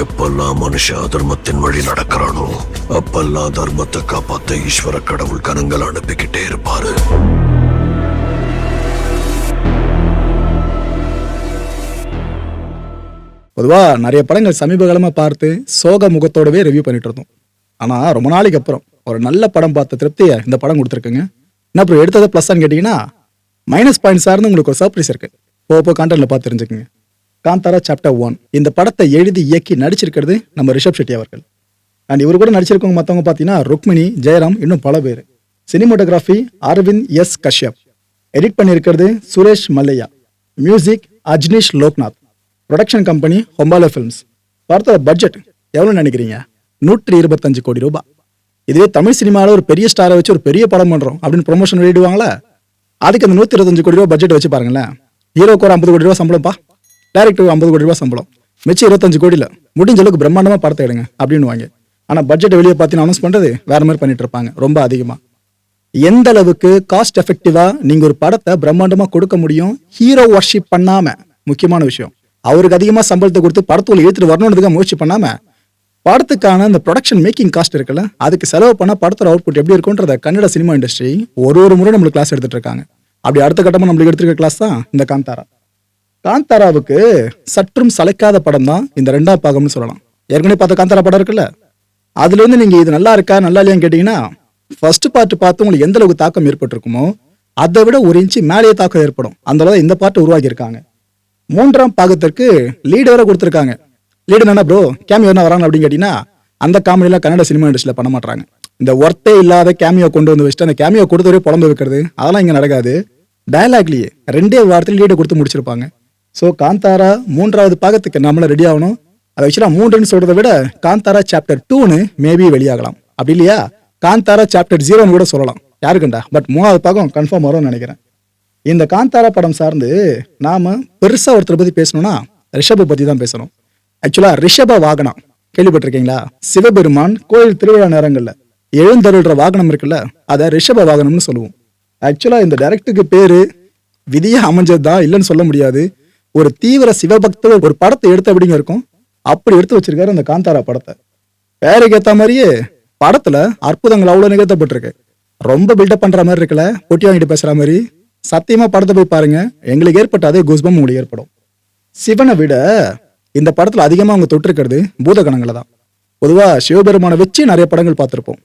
எப்பெல்லாம் மனுஷ அதர்மத்தின் வழி நடக்கிறானோ அப்பெல்லாம் தர்மத்தை காப்பாத்த ஈஸ்வர கடவுள் கணங்கள் அனுப்பிக்கிட்டே இருப்பாரு. பொதுவாக நிறைய படங்கள் சமீப காலமாக பார்த்து சோக முகத்தோடவே ரிவ்யூ பண்ணிட்டு இருந்தோம். ஆனால் ரொம்ப நாளைக்கு அப்புறம் ஒரு நல்ல படம் பார்த்த திருப்தியை இந்த படம் கொடுத்துருக்குங்க. என்ன அப்புறம் எடுத்ததை ப்ளஸ்ஸான்னு கேட்டிங்கன்னா மைனஸ் பாயிண்ட் இருந்து உங்களுக்கு ஒரு சர்ப்ரைஸ் இருக்கு. போ போ கான்டென்ட்ல பார்த்து தெரிஞ்சுக்கங்க. காந்தாரா சாப்டர் ஒன் இந்த படத்தை எழுதி இயக்கி நடிச்சிருக்கிறது நம்ம ரிஷப் ஷெட்டி அவர்கள். அண்ட் இவர் கூட நடிச்சிருக்கவங்க மற்றவங்க பார்த்தீங்கன்னா ருக்மிணி ஜெயராம் இன்னும் பல பேர். Cinematography Aravind S Kashyap. Edit பண்ணியிருக்கிறது Suresh Mallaiah. Music Ajaneesh Loknath. Production company Hombale films படத்தோட பட்ஜெட் எவ்வளோ நினைக்கிறீங்க? நூற்றி இருபத்தஞ்சு கோடி ரூபாய் இதுவே தமிழ் சினிமாவில் ஒரு பெரிய ஸ்டாரை வச்சு ஒரு பெரிய படம் பண்ணுறோம் அப்படின்னு ப்ரொமோஷன் வெளியிடுவாங்களா? அதுக்கு அந்த நூற்றி இருபத்தஞ்சு கோடி ரூபா பட்ஜெட் வச்சு பாருங்களேன். ஹீரோக்கு ஒரு ஐம்பது கோடி ரூபா சம்பளம்ப்பா. டேரக்டருக்கு ஐம்பது கோடி ரூபாய் சம்பளம். மிச்சம் இருபத்தஞ்சு கோடியில் முடிஞ்ச அளவுக்கு பிரம்மாண்டமாக படத்தை எடுங்க அப்படின்னு வாங்க ஆனால் பட்ஜெட் வெளியே பார்த்தீங்கன்னா அனௌன்ஸ் பண்ணுறது வேற மாதிரி பண்ணிட்டு இருப்பாங்க ரொம்ப அதிகமாக எந்த அளவுக்கு காஸ்ட் எஃபெக்டிவாக நீங்கள் ஒரு படத்தை பிரம்மாண்டமாக கொடுக்க முடியும் ஹீரோ ஒர்ஷிப் பண்ணாமல் முக்கியமான விஷயம். அவருக்கு அதிகமாக சம்பளத்தை கொடுத்து படத்துக்குள்ள எடுத்துகிட்டு வரணுன்றதுக்காக முயற்சி பண்ணாமல் படத்துக்கான அந்த ப்ரொடக்ஷன் மேக்கிங் காஸ்ட் இருக்குல்ல அதுக்கு செலவு பண்ணால் படத்தோட அவுட்புட் எப்படி இருக்குன்றத கன்னட சினிமா இண்டஸ்ட்ரி ஒரு ஒரு முறை நம்மளுக்கு கிளாஸ் எடுத்துகிட்டு இருக்காங்க. அப்படி அடுத்த கட்டமாக நம்மளுக்கு எடுத்துருக்க கிளாஸ் தான் இந்த காந்தாரா. காந்தாராவுக்கு சற்றும் சளைக்காத படம் தான் இந்த ரெண்டாம் பாகம்னு சொல்லலாம். ஏற்கனவே பார்த்த காந்தாரா படம் இருக்குல்ல? அதுலேருந்து நீங்கள் இது நல்லா இருக்கா நல்லா இல்லையான்னு கேட்டிங்கன்னா ஃபர்ஸ்ட் பார்ட் பார்த்து உங்களுக்கு எந்த அளவுக்கு தாக்கம் ஏற்பட்டிருக்குமோ அதை விட ஒரு இன்ச்சு மேலேயே தாக்கம் ஏற்படும். அந்த அளவு இந்த பாட்டு உருவாக்கியிருக்காங்க மூன்றாம் பாகத்திற்கு லீடு வேற கொடுத்துருக்காங்க. லீடு என்ன ப்ரோ கேமியோ என்ன வராங்க அப்படின்னு கேட்டிங்கன்னா அந்த காமெடியெல்லாம் கன்னட சினிமா இண்டஸ்ட்ரியில் பண்ண மாட்டாங்க இந்த ஒர்த்தே இல்லாத கேமியோ கொண்டு வந்து வச்சுட்டு அந்த கேமியோ கொடுத்தவரே புலம்பு வைக்கிறது அதெல்லாம் இங்கே நடக்காது. டயலாக்லேயே ரெண்டே வாரத்தில் லீடு கொடுத்து முடிச்சிருப்பாங்க. ஸோ காந்தாரா மூன்றாவது பாகத்துக்கு நம்மள ரெடி ஆகணும். அதை வச்சு நான் மூன்றுன்னு சொல்றதை விட காந்தாரா சாப்டர் டூன்னு மேபி வெளியாகலாம். அப்படி இல்லையா? காந்தாரா சாப்டர் ஜீரோன்னு கூட சொல்லலாம். யாருக்குண்டா? பட் மூணாவது பாகம் கன்ஃபார்ம் வரும்னு நினைக்கிறேன். இந்த காந்தாரா படம் சார்ந்து நாம பெருசாக ஒருத்தரை பத்தி பேசணும்னா ரிஷபை பத்தி தான் பேசணும். ஆக்சுவலா ரிஷப வாகனம். கேள்விப்பட்டிருக்கீங்களா? சிவபெருமான் கோயில் திருவிழா நேரங்களில் எழுந்தருள்ற வாகனம் இருக்குல்ல அதை ரிஷப வாகனம்னு சொல்லுவோம். ஆக்சுவலா இந்த டைரக்டுக்கு பேரு விதியாக அமைஞ்சது தான் இல்லைன்னு சொல்ல முடியாது. ஒரு தீவிர சிவபக்தர் ஒரு படத்தை எடுத்து அப்படிங்க இருக்கும்? அப்படி எடுத்து வச்சிருக்காரு அந்த காந்தாரா படத்தை. பேருக்கு ஏத்த மாதிரியே படத்துல அற்புதங்கள் அவ்வளவு நிகழ்த்தப்பட்டிருக்கு. ரொம்ப பில்டப் பண்ற மாதிரி இருக்குல்ல? பொட்டி வாங்கிட்டு பேசுற மாதிரி. சத்தியமா படத்தை போய் பாருங்க. எங்களுக்கு ஏற்பட்ட அதே குஸ்பம் உங்களுக்கு ஏற்படும். சிவனை விட இந்த படத்துல அதிகமா அவங்க தொட்டிருக்கிறது பூதகணங்களை தான். பொதுவா சிவபெருமானை வச்சு நிறைய படங்கள் பார்த்திருப்போம்.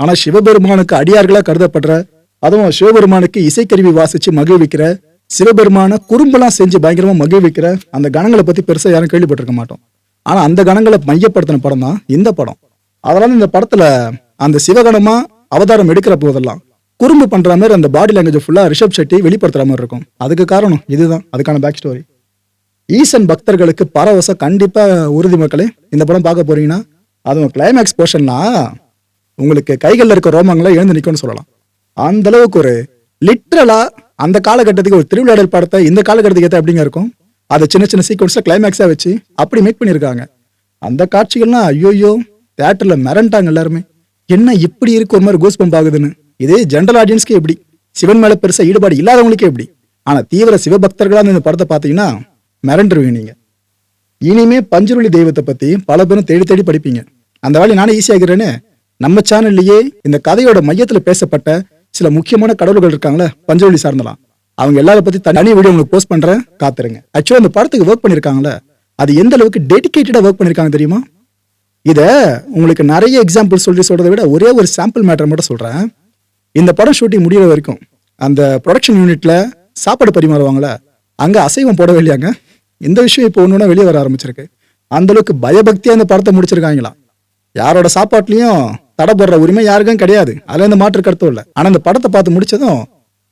ஆனா சிவபெருமானுக்கு அடியார்களா கருதப்படுற அதுவும் சிவபெருமானுக்கு இசைக்கருவி வாசிச்சு மகிழ்விக்கிற சிவபெருமான குறும்பெல்லாம் செஞ்சு பயங்கரமா மகிழ்விக்கிற அந்த கணங்களை பத்தி பெருசா யாரும் கேள்விப்பட்டிருக்க மாட்டோம். ஆனா அந்த கணங்களை மையப்படுத்தின படம் தான் இந்த படம். அதனால இந்த படத்துல அந்த சிவகணமா அவதாரம் எடுக்கிற போதெல்லாம் குறும்பு பண்ற மாதிரி அந்த பாடி லாங்குவேஜ் ஃபுல்லா ரிஷப் செட்டி வெளிப்படுத்துற மாதிரி இருக்கும். அதுக்கு காரணம் இதுதான். அதுக்கான பேக் ஸ்டோரி ஈசன் பக்தர்களுக்கு பரவசம் கண்டிப்பா உறுதி மக்களே இந்த படம் பார்க்க போறீங்கன்னா அதுவும் கிளைமேக்ஸ் போர்ஷன்னா உங்களுக்கு கைகளில் இருக்க ரோமங்களை எழுந்து நிற்கும்னு சொல்லலாம். அந்த அளவுக்கு ஒரு லிட்ரலா அந்த காலகட்டத்துக்கு ஒரு திருவிழாடல் படத்தை இந்த காலகட்டத்துக்கு ஏற்ற எப்படிங்க இருக்கும். அதை சின்ன சின்ன சீக்வன்ஸில் கிளைமேக்ஸாக வச்சு அப்படி மேக் பண்ணியிருக்காங்க. அந்த காட்சிகள்லாம் ஐயோயோ தேட்டரில் மிரண்டாங்க எல்லாருமே. என்ன இப்படி இருக்கு ஒரு மாதிரி கோஸ் பம்ப் ஆகுதுன்னு. இதே ஜென்ரல் ஆடியன்ஸ்க்கு எப்படி? சிவன் மேலே பெருசாக ஈடுபாடு இல்லாதவங்களுக்கே எப்படி? ஆனால் தீவிர சிவபக்தர்களாக இந்த படத்தை பார்த்தீங்கன்னா மிரண்டுருவீங்க நீங்கள் இனிமே பஞ்சுருளி தெய்வத்தை பற்றி பல பேரும் தேடி தேடி படிப்பீங்க. அந்த வேலையை நானே ஈஸியாகிறேன்னு நம்ம சேனல்லையே இந்த கதையோட மையத்தில் பேசப்பட்ட சில முக்கியமான கடவுள்கள் இருக்காங்களே பஞ்சவழி சார்ந்தலாம். அவங்க எல்லாரை பத்தி தனி வீடியோ உங்களுக்கு போஸ்ட் பண்றேன் காத்துருங்க. ஆக்சுவலா அந்த படத்துக்கு ஒர்க் பண்ணிருக்காங்களே அது எந்த அளவுக்கு டெடிகேட்டடா ஒர்க் பண்ணிருக்காங்க தெரியுமா? இத உங்களுக்கு நிறைய எக்ஸாம்பிள் சொல்லி சொல்றதை விட ஒரே ஒரு சாம்பிள் மேட்டர் மட்டும் சொல்றேன். இந்த படம் ஷூட்டிங் முடிகிற வரைக்கும் அந்த ப்ரொடக்ஷன் யூனிட்ல சாப்பாடு பரிமாறுவாங்கல்ல அங்க அசைவம் போடவே இல்லையாங்க? இந்த விஷயம் இப்போ ஒன்று வெளியே வர ஆரம்பிச்சிருக்கு. அந்த அளவுக்கு அந்த இந்த படத்தை முடிச்சிருக்காங்களா? யாரோட சாப்பாட்லேயும் தடை போடுற உரிமை யாருக்கும் கிடையாது. அதுல இந்த மாற்று கருத்தும் இல்லை. ஆனா இந்த படத்தை பார்த்து முடிச்சதும்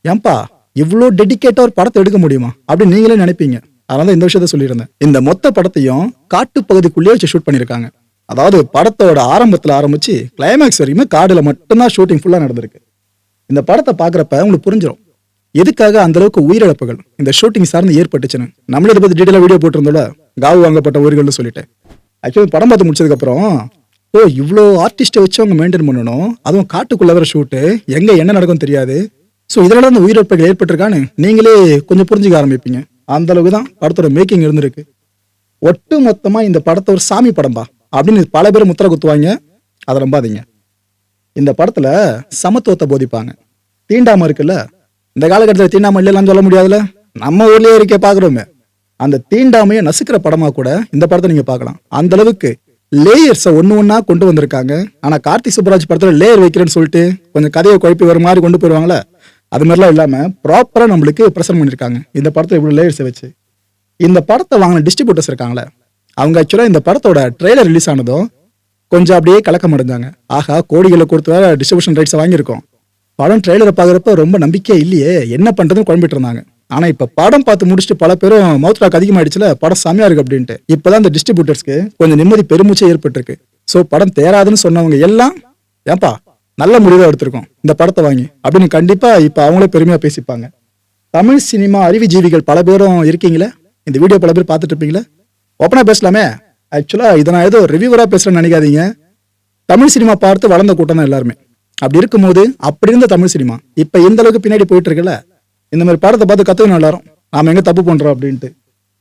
ஏன்பா இவ்வளோ டெடிகேட்டா ஒரு படத்தை எடுக்க முடியுமா? அப்படின்னு நீங்களே நினைப்பீங்க. அதனால தான் இந்த விஷயத்த சொல்லியிருந்தேன். இந்த மொத்த படத்தையும் காட்டு பகுதிக்குள்ளேயே வச்சு ஷூட் பண்ணியிருக்காங்க. அதாவது படத்தோட ஆரம்பத்தில் ஆரம்பிச்சு கிளைமேக்ஸ் வரைக்குமே காடுல மட்டும்தான் ஷூட்டிங் ஃபுல்லாக நடந்திருக்கு. இந்த படத்தை பார்க்குறப்ப உங்களுக்கு புரிஞ்சிடும் எதுக்காக அந்த அளவுக்கு உயிரிழப்புகள் இந்த ஷூட்டிங் சார்ந்து ஏற்பட்டுச்சுன்னு. நம்மளே இதை பற்றி டீட்டெயிலாக வீடியோ போட்டிருந்தோம்ல. காவு வாங்கப்பட்ட உயிர்கள்னு சொல்லிட்டு. ஆக்சுவலி படம் பார்த்து முடிச்சதுக்கப்புறம் ஓ இவ்வளோ ஆர்டிஸ்ட்டை வச்சு அவங்க மெயின்டைன் பண்ணணும். அதுவும் காட்டுக்குள்ள வர ஷூட்டு எங்கே என்ன நடக்கும் தெரியாது. ஸோ இதனால அந்த உயிரிழப்புகள் ஏற்பட்டிருக்கான்னு நீங்களே கொஞ்சம் புரிஞ்சுக்க ஆரம்பிப்பீங்க. அந்த அளவுக்கு தான் படத்தோட மேக்கிங் இருந்திருக்கு. ஒட்டு மொத்தமாக இந்த படத்தை ஒரு சாமி படம்பா அப்படின்னு பல பேர் முத்திர குத்துவாங்க. அதை நம்பாதீங்க. இந்த படத்தில் சமத்துவத்தை போதிப்பாங்க. தீண்டாமல் இருக்குல்ல? இந்த காலகட்டத்தில் தீண்டாமல் இல்லைலாம் சொல்ல முடியாதுல்ல? நம்ம ஊர்லேயே இருக்கே பார்க்குறோமே. அந்த தீண்டாமையை நசுக்கிற படமாக கூட இந்த படத்தை நீங்கள் பார்க்கலாம். அந்த அளவுக்கு லேயர்ஸை ஒன்று ஒன்றா கொண்டு வந்திருக்காங்க. ஆனால் கார்த்திக் சுப்பராஜ் படத்தில் லேயர் வைக்கிறேன்னு சொல்லிட்டு கொஞ்சம் கதையை குழப்பி வர மாதிரி கொண்டு போயிடுவாங்களே அது மாதிரிலாம் இல்லாமல் ப்ராப்பராக நம்மளுக்கு ப்ரெசென்ட் பண்ணியிருக்காங்க. இந்த படத்தில் இவ்வளோ லேயர்ஸை வச்சு. இந்த படத்தை வாங்கின டிஸ்ட்ரிபியூட்டர்ஸ் இருக்காங்களே அவங்க ஆக்சுவலாக இந்த படத்தோட ட்ரெய்லர் ரிலீஸ் ஆனதும் கொஞ்சம் அப்படியே கலக்கம் அடைஞ்சாங்க. ஆஹா கோடிகளை கொடுத்து வேற டிஸ்ட்ரிபியூஷன் ரைட்ஸை வாங்கியிருக்கோம். படம் ட்ரெய்லரை பார்க்குறப்ப ரொம்ப நம்பிக்கை இல்லையே என்ன பண்ணுறதுன்னு குழம்பிட்டு இருந்தாங்க. ஆனால் இப்போ படம் பார்த்து முடிச்சுட்டு பல பேரும் மவுத் டாக் அதிகமாயிடுச்சுல படம் செமையா இருக்கு அப்படின்ட்டு. இப்போதான் இந்த டிஸ்ட்ரிபியூட்டர்ஸ்க்கு கொஞ்சம் நிம்மதி பெருமூச்சே ஏற்பட்டிருக்கு. ஸோ படம் தேராதுன்னு சொன்னவங்க எல்லாம் ஏன்பா நல்ல முடிவாக எடுத்திருக்கோம். இந்த படத்தை வாங்கி. அப்படின்னு கண்டிப்பாக இப்போ அவங்களே பெருமையாக பேசிப்பாங்க. தமிழ் சினிமா அறிவுஜீவிகள் பல பேரும் இருக்கீங்களே? இந்த வீடியோ பல பேர் பார்த்துட்டு இருப்பீங்களே? ஓப்பனாக பேசலாமே? ஆக்சுவலாக இதை நான் ஏதோ ரிவியூவராக பேசுகிறேன்னு நினைக்காதீங்க. தமிழ் சினிமா பார்த்து வளர்ந்த கூட்டம் தான் எல்லாருமே. அப்படி இருக்கும்போது அப்படி இருந்த தமிழ் சினிமா. இப்போ எந்த அளவுக்கு பின்னாடி போயிட்டு இருக்குல்ல? இந்த மாதிரி படத்தை பார்த்து கற்றுக்கணும் எல்லாரும். நாம எங்க தப்பு பண்றோம் அப்படின்ட்டு.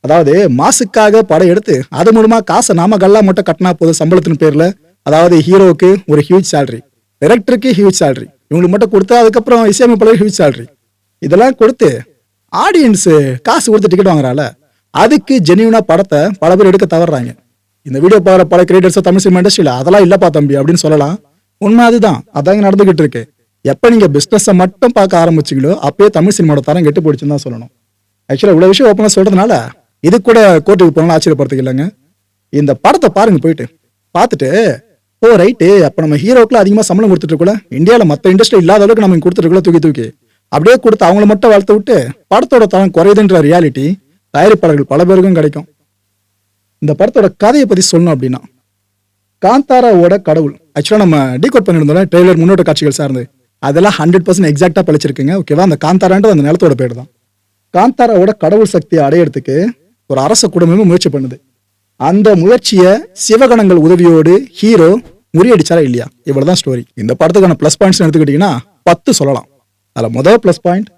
அதாவது மாசுக்காக படம் எடுத்து அது மூலமா காசை நாம கல்லா மட்டும் கட்டினா போதும் சம்பளத்தின் பேர்ல. அதாவது ஹீரோவுக்கு ஒரு ஹியூஜ் சேலரி டைரக்டருக்கு ஹியூஜ் சேலரி இவங்களுக்கு மட்டும் கொடுத்தா அதுக்கப்புறம் இசையமைப்பாளர் ஹியூஜ் சேலரி இதெல்லாம் கொடுத்து ஆடியன்ஸ் காசு கொடுத்து டிக்கெட் வாங்குறால அதுக்கு ஜெனியூனா படத்தை பல பேர் எடுக்க தவறாங்க. இந்த வீடியோ பார்க்குற பல கிரியேட்டர்ஸோ தமிழ் சினிமா இண்டஸ்ட்ரியில் அதெல்லாம் இல்லப்பா தம்பி அப்படின்னு சொல்லலாம். உண்மை அதுதான். அதாங்க நடந்துகிட்டு இருக்கு. எப்போ நீங்கள் பிஸ்னஸை மட்டும் பார்க்க ஆரம்பிச்சீங்களோ அப்பயே தமிழ் சினிமாவோட தரம் கெட்டு போயிடுச்சுன்னு தான் சொல்லணும். ஆக்சுவலாக இவ்வளோ விஷயம் ஓப்பனாக சொல்கிறதுனால இது கூட கோர்ட்டுக்கு போனாலும் ஆச்சரியப்படுறதுக்கு இல்லைங்க. இந்த படத்தை பாருங்க போயிட்டு. பார்த்துட்டு ஓ ரைட்டு அப்போ நம்ம ஹீரோக்குலாம் அதிகமாக சம்பளம் கொடுத்துட்டு இந்தியாவில் மற்ற இண்டஸ்ட்ரி இல்லாத அளவுக்கு நம்ம கொடுத்துட்டு தூக்கி தூக்கி. அப்படியே கொடுத்து அவங்கள மட்டும் வளர்த்து விட்டு படத்தோட தரம் குறையுதுன்ற ரியாலிட்டி தயாரிப்பாளர்கள் பல பேருக்கும் கிடைக்கும். இந்த படத்தோட கதையை பற்றி சொல்லணும் அப்படின்னா காந்தாராவோட கடவுள். ஆக்சுவலாக நம்ம டீகோட் பண்ணியிருந்தோம்ல ட்ரெய்லர் முன்னோட்ட காட்சிகள் சார்ந்து. அதெல்லாம் ஹண்ட்ரட் பர்சன்ட் எக்ஸாக்டாக பழிச்சிருக்குங்க ஓகேவா அந்த காந்தாரான்றது அந்த நிலத்தோட பேர் தான். காந்தாராவோட கடவுள் சக்தியை அடையறதுக்கு ஒரு அரச குடும்பமும் முயற்சி பண்ணுது. அந்த முயற்சியை சிவகணங்கள் உதவியோடு ஹீரோ முறியடிச்சாரா இல்லையா? இவ்வளோதான் ஸ்டோரி இந்த படத்துக்கான ப்ளஸ் பாயிண்ட்ஸ் எடுத்துக்கிட்டீங்கன்னா பத்து சொல்லலாம். அதில் முதல் ப்ளஸ் பாயிண்ட்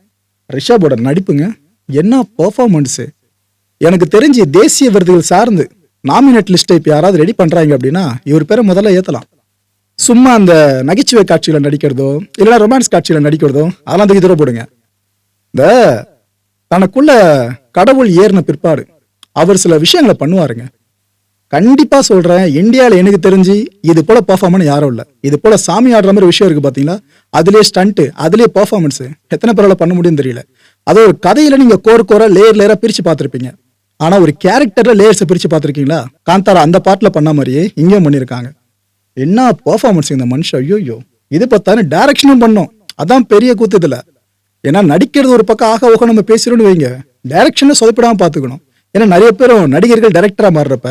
ரிஷபோட நடிப்புங்க. என்ன பர்ஃபார்மன்ஸு எனக்கு தெரிஞ்சு தேசிய விருதுகள் சார்ந்து நாமினேட் லிஸ்ட்டை இப்போ யாராவது ரெடி பண்ணுறாங்க அப்படின்னா இவர் பேரை முதல்ல ஏற்றலாம் சும்மா அந்த நகைச்சுவை காட்சியில் நடிக்கிறதோ இல்லைனா ரொமான்ஸ் காட்சியில் நடிக்கிறதோ அதெல்லாம் தூக்கி தூரம் போடுங்க. இந்த தனக்குள்ள கடவுள் ஏறின பிற்பாடு அவர் சில விஷயங்களை பண்ணுவாருங்க. கண்டிப்பாக சொல்கிறேன் இந்தியாவில் எனக்கு தெரிஞ்சு இது போல் பர்ஃபார்மன் யாரும் இல்லை. இது போல் சாமி ஆடுற மாதிரி விஷயம் இருக்குது பார்த்தீங்களா அதுலேயே ஸ்டண்ட்டு அதுலேயே பர்ஃபார்மன்ஸு எத்தனை பேரால் பண்ண முடியும்னு தெரியல. அது ஒரு கதையில் நீங்கள் கோர் கோராக லேயர் லேயராக பிரித்து பார்த்துருப்பீங்க. ஆனால் ஒரு கேரக்டரில் லேயர்ஸை பிரித்து பார்த்துருக்கீங்களா? காந்தாரா அந்த பாட்டில் பண்ண மாதிரியே இங்கேயும் பண்ணியிருக்காங்க. என்ன பர்ஃபார்மன்ஸ் இந்த மனுஷன்? ஐயோயோ. இது பார்த்தாலும் டைரக்ஷனும் பண்ணோம். அதான் பெரிய கூத்து இதில். ஏன்னா நடிக்கிறது ஒரு பக்கம் ஆக ஓக நம்ம பேசுறோம்னு வைங்க. டைரக்ஷனை சொதப்பிடாமல் பார்த்துக்கணும். ஏன்னா நிறைய பேரும் நடிகர்கள் டைரக்டரா மாறுறப்ப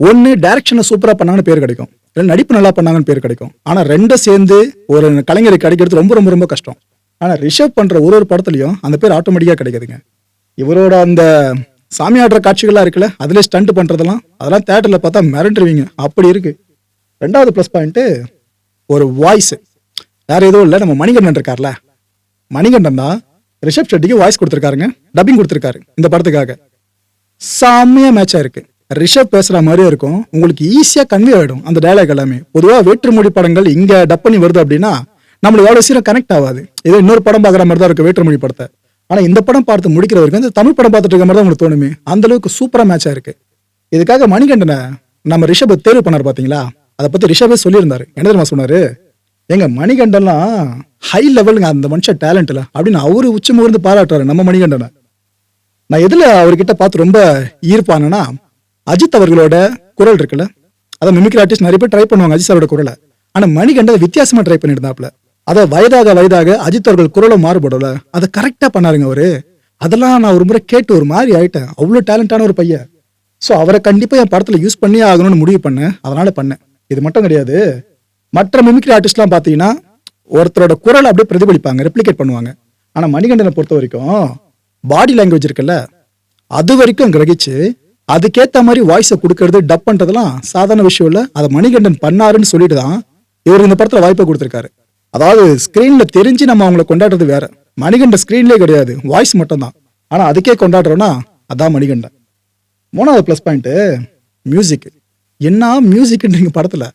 ஒன்று டைரக்ஷனை சூப்பராக பண்ணாங்கன்னு பேர் கிடைக்கும். இல்லை நடிப்பு நல்லா பண்ணாங்கன்னு பேர் கிடைக்கும். ஆனால் ரெண்டும் சேர்ந்து ஒரு கலைஞருக்கு கிடைக்கிறது ரொம்ப ரொம்ப ரொம்ப கஷ்டம். ஆனால் ரிஷப் பண்ணுற ஒரு ஒரு படத்துலையும் அந்த பேர் ஆட்டோமேட்டிக்காக கிடைக்குதுங்க. இவரோட அந்த சாமி ஆடுற காட்சிகள்லாம் இருக்குல்ல அதுல ஸ்டண்ட் பண்ணுறதெல்லாம் அதெல்லாம் தேட்டரில் பார்த்தா மிரண்டுருவீங்க. அப்படி இருக்குது ரெண்டாவது ப்ளஸ் பாயிண்ட்டு ஒரு வாய்ஸ் வேற எதுவும் இல்லை நம்ம மணிகண்டன் இருக்கார்ல. மணிகண்டன் தான் ரிஷப் ஷெட்டிக்கு வாய்ஸ் கொடுத்துருக்காருங்க. டப்பிங் கொடுத்துருக்காரு இந்த படத்துக்காக. செம்மையா மேட்சாக இருக்கு ரிஷப் பேசுகிற மாதிரியே இருக்கும். உங்களுக்கு ஈஸியாக கன்வே ஆகிடும் அந்த டைலாக் எல்லாமே. பொதுவாக வேற்றுமொழி படங்கள் இங்கே டப் பண்ணி வருது அப்படின்னா நம்மளுக்கு எவ்வளோ சீரம் கனெக்ட் ஆகாது. ஏதோ இன்னொரு படம் பார்க்குற மாதிரி தான் இருக்கு வேற்றுமொழி படத்தை. ஆனால் இந்த படம் பார்த்து முடிக்கிற வரைக்கும் இந்த தமிழ் படம் பார்த்துட்டு இருக்க மாதிரி தான் உங்களுக்கு தோணுமே. அந்தளவுக்கு சூப்பராக மேட்சாக இருக்குது இதுக்காக மணிகண்டனை நம்ம ரிஷப் தேர்வு பண்ணார் பார்த்தீங்களா அதை பத்தி ரிஷபே சொல்லியிருந்தாரு. என்ன தெரியுமா சொன்னாரு? எங்க மணிகண்டன்லாம் ஹை லெவலுங்க அந்த மனுஷன் டேலண்ட்ல அப்படின்னு அவரு உச்சி முகர்ந்து பாராட்டுறாரு நம்ம மணிகண்டனை. நான் எதுல அவர்கிட்ட பார்த்து ரொம்ப ஈர்ப்பானேன்னா அஜித் அவர்களோட குரல் இருக்குல்ல? அதை மிமிக்ரி ஆர்டிஸ்ட் நிறைய பேர் ட்ரை பண்ணுவாங்க அஜித் அவரோட குரலை. ஆனா மணிகண்டன் வித்தியாசமா ட்ரை பண்ணியிருந்தாப்புல. அதை வயதாக வயதாக அஜித் அவர்கள் குரலும் மாறுபடல. அதை கரெக்டா பண்ணாருங்க அவரு. அதெல்லாம் நான் ஒரு முறை கேட்டு ஒரு மாதிரி ஆயிட்டேன். அவ்வளோ டேலண்டான ஒரு பையன். ஸோ அவரை கண்டிப்பாக என் படத்தில் யூஸ் பண்ணியே ஆகணும்னு முடிவு பண்ணேன். அதனால பண்ணேன். இது மட்டும் கிடையாது. மற்ற மிமிக்ரி ஆர்டிஸ்ட்லாம் பார்த்தீங்கன்னா ஒருத்தரோட குரல் அப்படியே பிரதிபலிப்பாங்க ரெப்ளிகேட் பண்ணுவாங்க. ஆனால் மணிகண்டனை பொறுத்த வரைக்கும் பாடி லாங்குவேஜ் இருக்குல்ல அது வரைக்கும் கிரகிச்சு அதுக்கேற்ற மாதிரி வாய்ஸை கொடுக்கறது டப் பண்ணுறதுலாம் சாதாரண விஷயம் இல்லை. அதை மணிகண்டன் பண்ணாருன்னு சொல்லிட்டு தான் இவர் இந்த படத்தில் வாய்ப்பை கொடுத்துருக்காரு. அதாவது ஸ்க்ரீனில் தெரிஞ்சு நம்ம அவங்கள கொண்டாடுறது வேற. மணிகண்டன் ஸ்க்ரீன்லேயே கிடையாது. வாய்ஸ் மட்டும்தான் ஆனால் அதுக்கே கொண்டாடுறோன்னா அதான் மணிகண்டன். மூணாவது ப்ளஸ் பாயிண்ட்டு மியூசிக் என்ன மியூசிக்ன்றீங்க படத்தில்?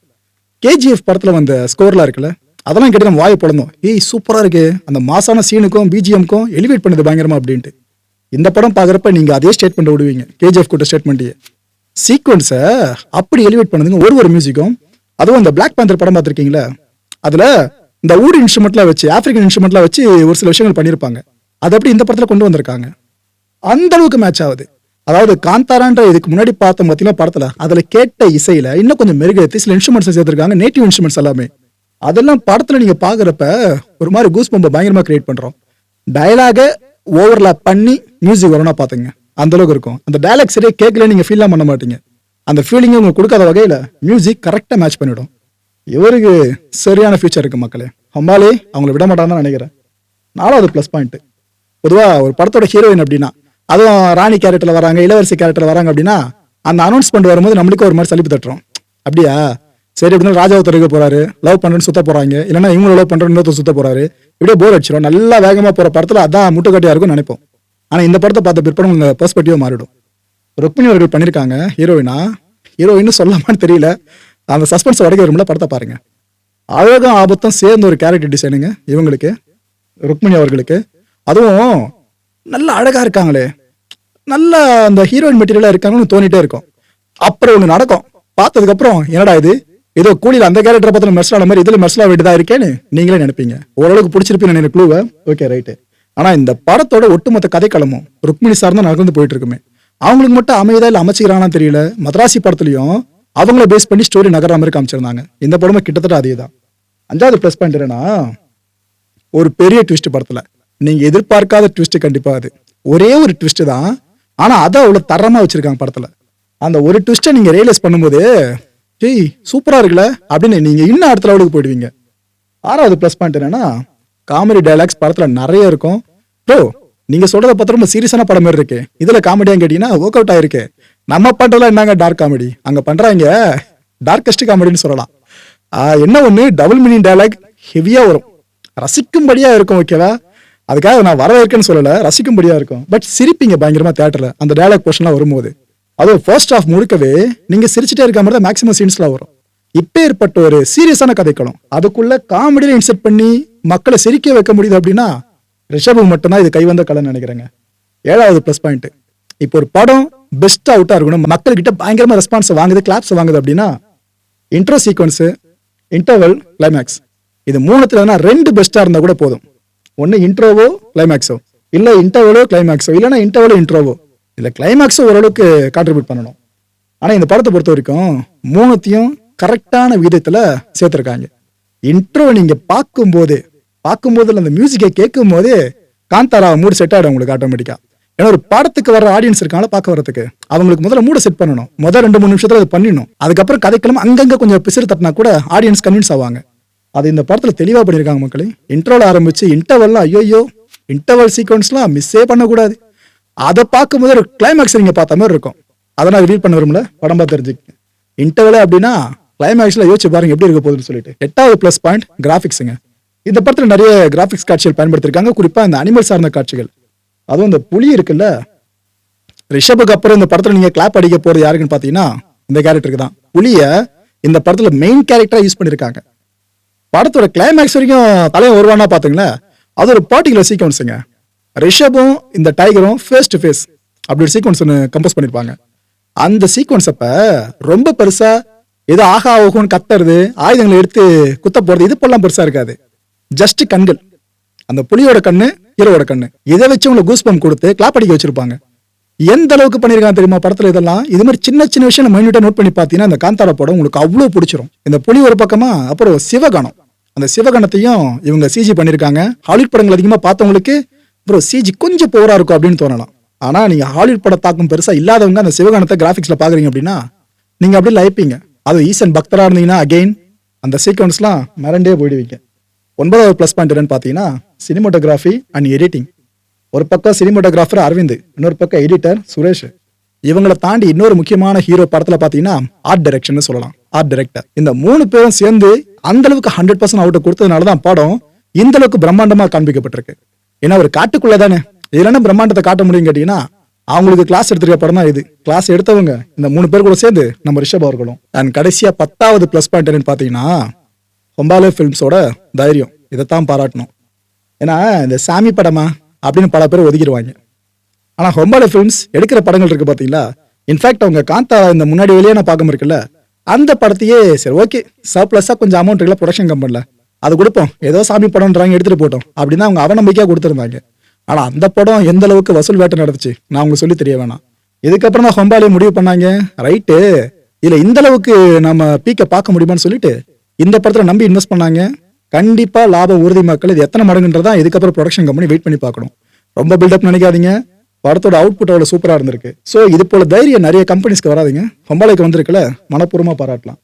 கேஜிஎஃப் படத்தில் வந்த ஸ்கோர்லாம் இருக்குல்ல அதெல்லாம் கேட்டு நம்ம வாயை பிறந்தோம் ஏய் சூப்பராக இருக்கு. அந்த மாசான சீனுக்கும் பிஜிஎம்க்கும் எலிவேட் பண்ணுது பயங்கரமா அப்படின்ட்டு. இந்த படம் பார்க்குறப்ப நீங்கள் அதே ஸ்டேட்மெண்ட் விடுவீங்க கேஜிஎஃப் கூட ஸ்டேட்மெண்ட்டையே சீக்வன்ஸை அப்படி எலிவேட் பண்ணுதுங்க ஒரு ஒரு மியூசிக்கும் அதுவும் அந்த பிளாக் பேந்தர் படம் பார்த்துருக்கீங்களா? அதில் இந்த ஊடு இன்ஸ்ட்ருமெண்ட்லாம் வச்சு ஆஃப்ரிக்கன் இன்ஸ்ட்ருமெண்ட்லாம் வச்சு ஒரு சில விஷயங்கள் பண்ணியிருப்பாங்க அது அப்படி இந்த படத்தில் கொண்டு வந்திருக்காங்க? அந்த அளவுக்கு மேட்ச் ஆகுது. அதாவது காந்தாரான்ற இதுக்கு முன்னாடி பார்த்தோம் பார்த்தீங்கன்னா படத்துல? அதுல கேட்ட இசையில இன்னும் கொஞ்சம் மெருகேற்றி சில இன்ஸ்ட்ருமெண்ட்ஸ் சேர்த்திருக்காங்க நேட்டிவ் இன்ஸ்ட்ருமெண்ட்ஸ் எல்லாமே. அதெல்லாம் படத்துல நீங்க பாக்குறப்ப ஒரு மாதிரி கூஸ் பம்ப பயங்கரமா கிரியேட் பண்றோம். டயலாக ஓவர்லாப் பண்ணி மியூசிக் வரும்னா பாத்துங்க அந்த அளவுக்கு இருக்கும். அந்த டயலாக் சரியாக கேட்கல நீங்க ஃபீல்லாம் பண்ண மாட்டீங்க. அந்த ஃபீலிங்கை உங்களுக்கு கொடுக்காத வகையில மியூசிக் கரெக்டா மேட்ச் பண்ணிடும். இவருக்கு சரியான ஃபியூச்சர் இருக்கு மக்களே. ஹம்பாலே அவங்கள விட மாட்டான்னு நினைக்கிறேன். நாலாவது ப்ளஸ் பாயிண்ட் பொதுவாக ஒரு படத்தோட ஹீரோயின் அப்படின்னா அதுவும் ராணி கேரக்டர்ல வராங்க இளவரசி கேரக்டர்ல வராங்க அப்படின்னா அந்த அனௌன்ஸ்மெண்ட் வரும்போது நம்மளுக்கு ஒரு மாதிரி சலிப்பு தட்டுறோம் அப்படியா? சரி அப்படின்னா ராஜாவை திறக்க போறாரு. லவ் பண்றேன்னு சுத்த போறாங்க. இல்லைன்னா இவங்க லவ் பண்றேன்னு இன்னொருத்தர் சுத்த போறாரு. இப்படியே போர் அடிச்சிடும் நல்லா வேகமா போற படத்துல அதான் முட்டுக்கட்டியா இருக்கும்னு நினைப்போம். ஆனா இந்த படத்தை பார்த்த பிற்படம் உங்க பெர்ஸ்பெக்டிவ் மாறிடும். ருக்மிணி அவர்கள் பண்ணிருக்காங்க ஹீரோயினா ஹீரோயின்னு சொல்லலாமான்னு தெரியல. அந்த சஸ்பென்ஸ் உடைக்க வரும்ல படத்தை பாருங்க. அழகும் ஆபத்தும் சேர்ந்த ஒரு கேரக்டர் டிசைனுங்க இவங்களுக்கு ருக்மிணி அவர்களுக்கு. அதுவும் நல்ல அழகாக இருக்காங்களே. நல்ல அந்த ஹீரோயின் மெட்டீரியலாக இருக்காங்கன்னு தோணிட்டே இருக்கும். அப்புறம் ஒன்று நடக்கும். பார்த்ததுக்கப்புறம் என்னடா இது? ஏதோ கூலியில் அந்த கேரக்டரை பார்த்து மெர்சலான மாதிரி இதில் மெர்சலாக வேண்டியதாக இருக்கேன்னு நீங்களே நினைப்பீங்க. ஓரளவுக்கு பிடிச்சிருப்பீங்க எனக்கு க்ளூவை ஓகே ரைட்டு ஆனால் இந்த படத்தோட ஒட்டுமொத்த கதைக்களமும் ருக்மிணி சார் தான் நடந்து போயிட்டு இருக்குமே. அவங்களுக்கு மட்டும் அமைதா இல்லை அமைச்சிக்கிறானா தெரியல. மதராசி படத்துலையும் அவங்கள பேஸ் பண்ணி ஸ்டோரி நகர மாதிரி காமிச்சிருந்தாங்க. இந்த படமும் கிட்டத்தட்ட அதே தான் அஞ்சாவது ப்ளஸ் பாயிண்ட் என்னன்னா ஒரு பெரிய ட்விஸ்ட் படத்தில். நீங்கள் எதிர்பார்க்காத ட்விஸ்ட்டு கண்டிப்பாக அது. ஒரே ஒரு ட்விஸ்ட்டு தான். ஆனால் அதை அவ்வளோ தரமாக வச்சுருக்காங்க படத்தில். அந்த ஒரு ட்விஸ்ட்டை நீங்கள் ரியலைஸ் பண்ணும்போது ஜெய் சூப்பராக இருக்குல்ல? அப்படின்னு நீங்கள் இன்னும் அடுத்த லெவலுக்கு போயிடுவீங்க. ஆறாவது ப்ளஸ் பாயிண்ட் என்னன்னா காமெடி டைலாக்ஸ் படத்தில் நிறைய இருக்கும். ப்ரோ நீங்கள் சொல்கிறத பார்த்தா ரொம்ப சீரியஸான படம் மாதிரி இருக்கு. இதில் காமெடியான்னு கேட்டிங்கன்னா ஒர்க் அவுட் ஆயிருக்கு. நம்ம பண்ணுறதுலாம் என்னங்க டார்க் காமெடி அங்கே பண்ணுறாங்க டார்க்கஸ்ட் காமெடின்னு சொல்லலாம். என்ன ஒன்று டபுள் மீனிங் டைலாக் ஹெவியாக வரும். ரசிக்கும்படியாக இருக்கும் ஓகேவா அதுக்காக நான் வரவேற்கன்னு சொல்லலை ரசிக்கும்படியா இருக்கும். பட் சிரிப்பீங்க பயங்கரமா தேட்டரில் அந்த டயலாக் போர்ஷன்லாம் வரும்போது. அதுவும் ஃபர்ஸ்ட் ஆஃப் முழுக்கவே நீங்க சிரிச்சிட்டே இருக்க மாதிரி தான் மேக்ஸிமம் சீன்ஸ்லாம் வரும். இப்போ ஏற்பட்ட ஒரு சீரியஸான கதைக்களம். அதுக்குள்ள காமெடியில இன்செர்ட் பண்ணி மக்களை சிரிக்க வைக்க முடியுது அப்படின்னா ரிஷபு மட்டும்தான் இது கைவந்த கலைன்னு நினைக்கிறேங்க. ஏழாவது ப்ளஸ் பாயிண்ட் இப்போ ஒரு படம் பெஸ்ட் அவுட்டா இருக்கணும். மக்கள் கிட்ட பயங்கரமா ரெஸ்பான்ஸ் வாங்குது கிளாப்ஸ் வாங்குது அப்படின்னா இன்ட்ரோ சீக்வன்ஸ் இன்டர்வல் கிளைமேக்ஸ் இது மூணுத்துல ரெண்டு பெஸ்டா இருந்தா கூட போதும். ஒன்று இன்ட்ரோவோ கிளைமேக்ஸோ இல்லை இன்டர்வலோ கிளைமேக்ஸோ இல்லைனா இன்டர்வலோ இன்ட்ரோவோ இல்லை கிளைமேக்ஸோ ஓரளவுக்கு கான்ட்ரிபியூட் பண்ணணும். ஆனால் இந்த படத்தை பொறுத்த வரைக்கும் மூணுத்தையும் கரெக்டான விதத்தில் சேர்த்துருக்காங்க. இன்ட்ரோ நீங்கள் பார்க்கும்போது பார்க்கும்போது அந்த மியூசிக்கை கேட்கும் போதே காந்தாரா மூடு செட் ஆகிடும் உங்களுக்கு ஆட்டோமேட்டிக்காக ஏன்னா ஒரு படத்துக்கு வர ஆடியன்ஸ் இருக்காங்களா பார்க்க வரதுக்கு அவங்களுக்கு முதல்ல மூட செட் பண்ணணும். முதல் ரெண்டு மூணு நிமிஷத்தில் அது பண்ணிடணும். அதுக்கப்புறம் கதைக்கிழமை அங்கங்கே கொஞ்சம் பிசிறு தட்டினா கூட ஆடியன்ஸ் கன்வின்ஸ் ஆவாங்க. அது இந்த படத்தில் தெளிவாக பண்ணியிருக்காங்க மக்களே. இன்டர்வல் ஆரம்பிச்சு இன்டர்வல்லாம் ஐயோயோ இன்டர்வல் சீக்வன்ஸ்லாம் மிஸ்ஸே பண்ணக்கூடாது. அதை பார்க்கும்போது ஒரு கிளைமேக்ஸ் நீங்கள் பார்த்த மாதிரி இருக்கும். அதை நான் ரீட் பண்ண வரும்ல படம் பார்த்து தெரிஞ்சுக்க. இன்டர்வலே அப்படின்னா கிளைமேக்ஸில் யோசிச்சு பாருங்க எப்படி இருக்க போகுதுன்னு சொல்லிட்டு. எட்டாவது ப்ளஸ் பாயிண்ட் கிராஃபிக்ஸுங்க இந்த படத்தில் நிறைய கிராஃபிக்ஸ் காட்சிகள் பயன்படுத்திருக்காங்க. குறிப்பாக இந்த அனிமல் சார்ந்த காட்சிகள். அதுவும் இந்த புலி இருக்குல்ல ரிஷபுக்கு அப்புறம் இந்த படத்தில் நீங்கள் கிளாப் அடிக்க போகிறது யாருக்குன்னு பார்த்தீங்கன்னா இந்த கேரக்டருக்கு தான். புளியை இந்த படத்தில் மெயின் கேரக்டராக யூஸ் பண்ணியிருக்காங்க. படத்தோட கிளைமேக்ஸ் வரைக்கும் தலையை வருவானா பாத்துங்களேன் அது ஒரு பர்டிகுலர் சீக்வன்ஸுங்க ரிஷபும் இந்த டைகரும் ஃபேஸ் டு ஃபேஸ் அப்படி ஒரு சீக்வன்ஸ் ஒன்று கம்போஸ் பண்ணியிருப்பாங்க அந்த சீக்வன்ஸ் அப்போ ரொம்ப பெருசாக ஏதோ ஆகா ஓகோன்னு கத்துறது ஆயுதங்களை எடுத்து குத்த போகிறது இது போலாம் பெருசாக இருக்காது. ஜஸ்ட் கண்கள். அந்த புலியோட கண்ணு ஹீரோட கண்ணு. இதை வச்சு உங்களை கூஸ்பம் கொடுத்து கிளாப் அடிக்க வச்சிருப்பாங்க. எந்த அளவுக்கு பண்ணியிருக்காங்க தெரியுமா படத்தில் இதெல்லாம்? இது மாதிரி சின்ன சின்ன விஷயம் மைன்யூட்டாக நோட் பண்ணி பார்த்தீங்கன்னா அந்த காந்தாரா படம் உங்களுக்கு அவ்வளோ பிடிச்சிரும். இந்த புலி ஒரு பக்கமாக அப்புறம் சிவகணம் அந்த சிவகணத்தையும் இவங்க சிஜி பண்ணியிருக்காங்க ஹாலிவுட் படங்கள் அதிகமாக பார்த்தவங்களுக்கு ப்ரோ சிஜி கொஞ்சம் போராக இருக்கும் அப்படின்னு தோணலாம். ஆனால் நீங்கள் ஹாலிவுட் பட தாக்கம் பெருசாக இல்லாதவங்க அந்த சிவகணத்தை கிராஃபிக்ஸில் பார்க்குறீங்க அப்படின்னா நீங்கள் அப்படியே லயப்பீங்க அது ஈசன் பக்தராக இருந்தீங்கன்னா அகெயின் அந்த சீக்வன்ஸ்லாம் மறண்டே போயிடுவீங்க. ஒன்பதாவது ப்ளஸ் பாயிண்ட் என்னன்னு பார்த்தீங்கன்னா சினிமோட்டோகிராஃபி அண்ட் எடிட்டிங் ஒரு பக்கம் சினிமோட்டோகிராஃபர் அரவிந்த் இன்னொரு பக்கம் எடிட்டர் சுரேஷ். இவங்களை தாண்டி இன்னொரு முக்கியமான ஹீரோ படத்தில் பார்த்தீங்கன்னா ஆர்ட் டைரக்ஷன் சொல்லலாம். ஆர்ட் டைரக்டர் இந்த மூணு பேரும் சேர்ந்து அந்த அளவுக்கு ஹண்ட்ரட் பர்சன்ட் அவுட் கொடுத்ததுனால தான் படம் இந்த அளவுக்கு பிரம்மாண்டமா காண்பிக்கப்பட்டிருக்கு. ஏன்னா ஒரு காட்டுக்குள்ள தானே. இதுல என்ன பிரம்மாண்டத்தை காட்ட முடியும் கேட்டீங்கன்னா அவங்களுக்கு கிளாஸ் எடுத்திருக்க படம் தான் இது. கிளாஸ் எடுத்தவங்க இந்த மூணு பேர் கூட சேர்ந்து நம்ம ரிஷப் அவர்களும். அண்ட் கடைசியா பத்தாவது ப்ளஸ் பாயிண்ட் என்னன்னு பாத்தீங்கன்னா ஹொம்பாலே ஃபிலிம்ஸோட தைரியம். இதைத்தான் பாராட்டணும். ஏன்னா இந்த சாமி படமா அப்படின்னு பல பேர் ஒதுக்கிடுவாங்க. ஆனா ஹொம்பாலே ஃபிலிம்ஸ் எடுக்கிற படங்கள் இருக்கு பாத்தீங்களா இன்ஃபேக்ட் அவங்க காந்தா இந்த முன்னாடி வெளியே நான் பார்க்க இருக்குல்ல அந்த படத்தையே சரி ஓகே சர்ப்ளஸாக கொஞ்சம் அமௌண்ட் இருக்குல்ல ப்ரொடக்ஷன் கம்பெனியில் அது கொடுப்போம். ஏதோ சாமி படம்ன்றாங்க எடுத்துட்டு போட்டோம். அப்படின்னு அவங்க அவநம்பிக்கையாக கொடுத்துருந்தாங்க. ஆனால் அந்த படம் எந்த அளவுக்கு வசூல் வேட்டை நடந்துச்சு நான் உங்களுக்கு சொல்லி தெரிய வேணாம். இதுக்கப்புறம் தான் ஹொம்பாலே முடிவு பண்ணாங்க. ரைட்டு இதில் இந்த அளவுக்கு நம்ம பீக்கை பார்க்க முடியுமான்னு சொல்லிட்டு இந்த படத்தில் நம்பி இன்வெஸ்ட் பண்ணாங்க. கண்டிப்பாக லாப உறுதி மக்கள் இது எத்தனை மடங்குன்றதான் இதுக்கப்புறம் ப்ரொடக்ஷன் கம்பெனி வெயிட் பண்ணி பார்க்கணும். ரொம்ப பில்டப் நினைக்காதீங்க. படத்தோட அவுட்புட் அவ்வளோ சூப்பராக இருந்திருக்கு. ஸோ இது போல தைரியம் நிறைய கம்பெனிஸ்க்கு வராதிங்க. பொம்பளைக்கு வந்திருக்குல்ல மனப்பூர்வமாக பாராட்டலாம்.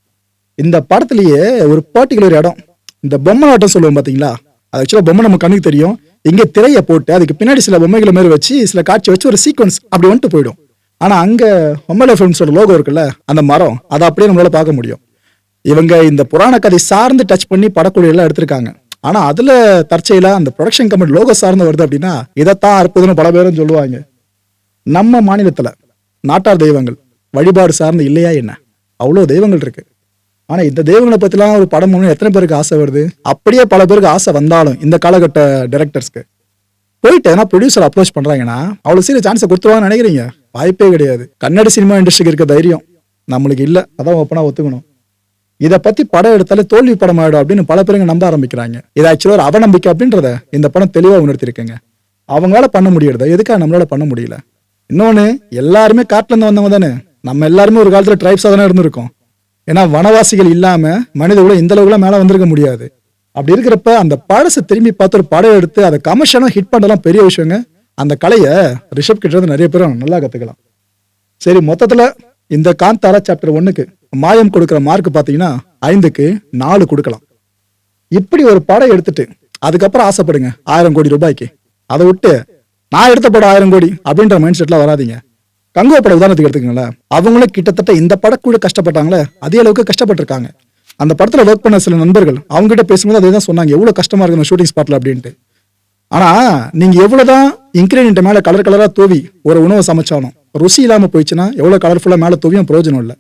இந்த படத்துலேயே ஒரு பர்டிகுலர் இடம். இந்த பொம்மை ஆட்டம் சொல்லுவோம் பார்த்தீங்களா அது ஆக்சுவலாக பொம்மை நம்ம கண்ணுக்கு தெரியும். இங்கே திரையை போட்டு அதுக்கு பின்னாடி சில பொம்மைகளை மாதிரி வச்சு சில காட்சி வச்சு ஒரு சீக்வன்ஸ் அப்படி வந்துட்டு போயிடும். ஆனால் அங்கே பொம்மலை ஃபிலிம்ஸோட லோகோ இருக்குல்ல அந்த மரம் அதை அப்படியே நம்மளால பார்க்க முடியும். இவங்க இந்த புராண கதை சார்ந்து டச் பண்ணி படக்குழியெல்லாம் எடுத்திருக்காங்க. ஆனால் அதில் தற்செயலாக அந்த ப்ரொடக்ஷன் கம்பெனி லோகோ சார்ந்து வருது அப்படின்னா இதைத்தான் அற்புதம்னு பல பேரும் சொல்லுவாங்க. நம்ம மாநிலத்தில் நாட்டார் தெய்வங்கள் வழிபாடு சார்ந்து இல்லையா என்ன? அவ்வளோ தெய்வங்கள் இருக்கு. ஆனால் இந்த தெய்வங்களை பற்றிலாம் ஒரு படம் ஒன்று எத்தனை பேருக்கு ஆசை வருது? அப்படியே பல பேருக்கு ஆசை வந்தாலும் இந்த காலகட்ட டைரக்டர்ஸ்க்கு போயிட்டு எதனா ப்ரொடியூசர் அப்ரோச் பண்ணுறாங்கன்னா அவ்வளோ சீரியஸ் சான்ஸை கொடுத்துருவாங்கன்னு நினைக்கிறீங்க. வாய்ப்பே கிடையாது. கன்னட சினிமா இண்டஸ்ட்ரிக்கு இருக்க தைரியம் நம்மளுக்கு இல்லை. அதான் ஓப்பனாக ஒத்துக்கணும். இதை பற்றி படம் எடுத்தாலே தோல்வி படம் ஆயிடும் அப்படின்னு பல பேருங்க நம்ப ஆரம்பிக்கிறாங்க. இது ஆக்சுவலா ஒரு அவநம்பிக்கை அப்படின்றத இந்த படம் தெளிவாக உணர்த்திருக்கேங்க. அவங்களால பண்ண முடியறத எதுக்காக நம்மளால பண்ண முடியல? இன்னொன்று எல்லாருமே காட்டிலேருந்து வந்தவங்க தானே. நம்ம எல்லாருமே ஒரு காலத்தில் ட்ரைப்ஸாக தானே இருந்திருக்கோம். ஏன்னா வனவாசிகள் இல்லாமல் மனித கூட இந்த அளவுக்குலாம் மேலே வந்திருக்க முடியாது. அப்படி இருக்கிறப்ப அந்த பழசை திரும்பி பார்த்து ஒரு படம் எடுத்து அதை கமர்ஷியலாக ஹிட் பண்ணலாம் பெரிய விஷயங்க. அந்த கலையை ரிஷப் கிட்ட இருந்து நிறைய பேரும் நல்லா கற்றுக்கலாம் சரி மொத்தத்தில் இந்த காந்தாரா சாப்டர் ஒன்றுக்கு மாயம் கொடுக்குற மார்க் பார்த்தீங்கன்னா ஐந்துக்கு நாலு கொடுக்கலாம். இப்படி ஒரு படம் எடுத்துட்டு அதுக்கப்புறம் ஆசைப்படுங்க ஆயிரம் கோடி ரூபாய்க்கு. அதை விட்டு நான் எடுத்த படம் ஆயிரம் கோடி அப்படின்ற மைண்ட் செட்ல வராதீங்க. கங்குவா படம் உதாரணத்துக்கு எடுத்துக்கங்களேன் அவங்களும் கிட்டத்தட்ட இந்த படக்கூட கஷ்டப்பட்டாங்களே அதே அளவுக்கு கஷ்டப்பட்டிருக்காங்க. அந்த படத்தில் ஒர்க் பண்ண சில நண்பர்கள் அவங்ககிட்ட பேசும்போது அதே தான் சொன்னாங்க எவ்வளோ கஷ்டமாக இருக்கு அந்த ஷூட்டிங் ஸ்பாட்டில் அப்படின்ட்டு. ஆனால் நீங்கள் எவ்வளோ தான் இன்க்ரீடியன்ட் மேலே கலர் கலராக தூவி ஒரு உணவை சமைச்சாலும் ருசி இல்லாமல் போயிடுச்சுன்னா எவ்வளோ கலர்ஃபுல்லாக மேலே தூவியும் பிரயோஜனம் இல்லை.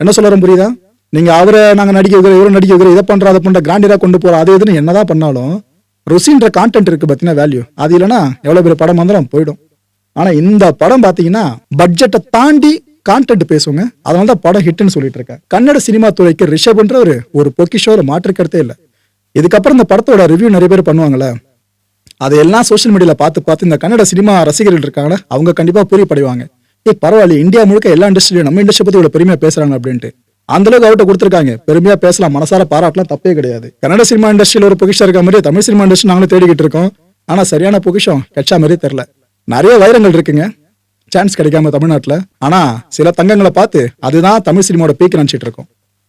என்ன சொல்கிறோம் புரியுதா? நீங்கள் அவரை நாங்கள் நடிக்க வைக்கிறோம் இவரை நடிக்க வைக்கிறோம் இதை பண்ணுறோம் அதை பண்ணுற கிராண்டியாக கொண்டு போறோம் அது இதுன்னு என்னதான் பண்ணாலும் ருசின்ற கான்டென்ட் இருக்கு பார்த்தீங்கன்னா வேல்யூ அது இல்லைன்னா எவ்வளோ பெரிய படம் வந்தாலும் போயிடும். ஆனால் இந்த படம் பார்த்தீங்கன்னா பட்ஜெட்டை தாண்டி கான்டென்ட் பேசுவாங்க. அதனால தான் படம் ஹிட்னு சொல்லிட்டு இருக்கேன் கன்னட சினிமா துறைக்கு ரிஷப்ன்ற ஒரு ஒரு பொக்கிஷோ ஒரு மாற்றுக்கிறதே இல்லை. இதுக்கப்புறம் இந்த படத்தோட ரிவ்யூ நிறைய பேர் பண்ணுவாங்கல்ல. அதையெல்லாம் சோஷியல் மீடியாவில் பார்த்து பார்த்து இந்த கன்னட சினிமா ரசிகர்கள் இருக்காங்க அவங்க கண்டிப்பாக புரியப்படுவாங்க. ஏ பரவாயில்ல இந்தியா முழுக்க எல்லா இண்டஸ்ட்ரியும் நம்ம இண்டஸ்ட்ரி பற்றி இவ்வளோ பெருமையாக பேசுகிறாங்க அப்படின்ட்டு. அந்த அளவுக்கு அவட்ட கொடுத்துருக்காங்க. பெருமையா பேசலாம். மனசார பாராட்டலாம். தப்பே கிடையாது. கன்னட சினிமா இண்டஸ்ட்ரியில ஒரு பொக்கிஷம் இருக்க மாதிரி தமிழ் சினிமா இண்டஸ்ட்ரி நாங்களும் தேடிக்கிட்டு இருக்கோம். ஆனா சரியான பொக்கிஷம் கிடைச்சா மாதிரி தெரியல. நிறைய வைரங்கள் இருக்குங்க. சான்ஸ் கிடைக்காம தமிழ்நாட்டுல. ஆனா சில தங்கங்களை பார்த்து அதுதான் தமிழ் சினிமாவோட பீக் நினைச்சிட்டு இருக்கோம்.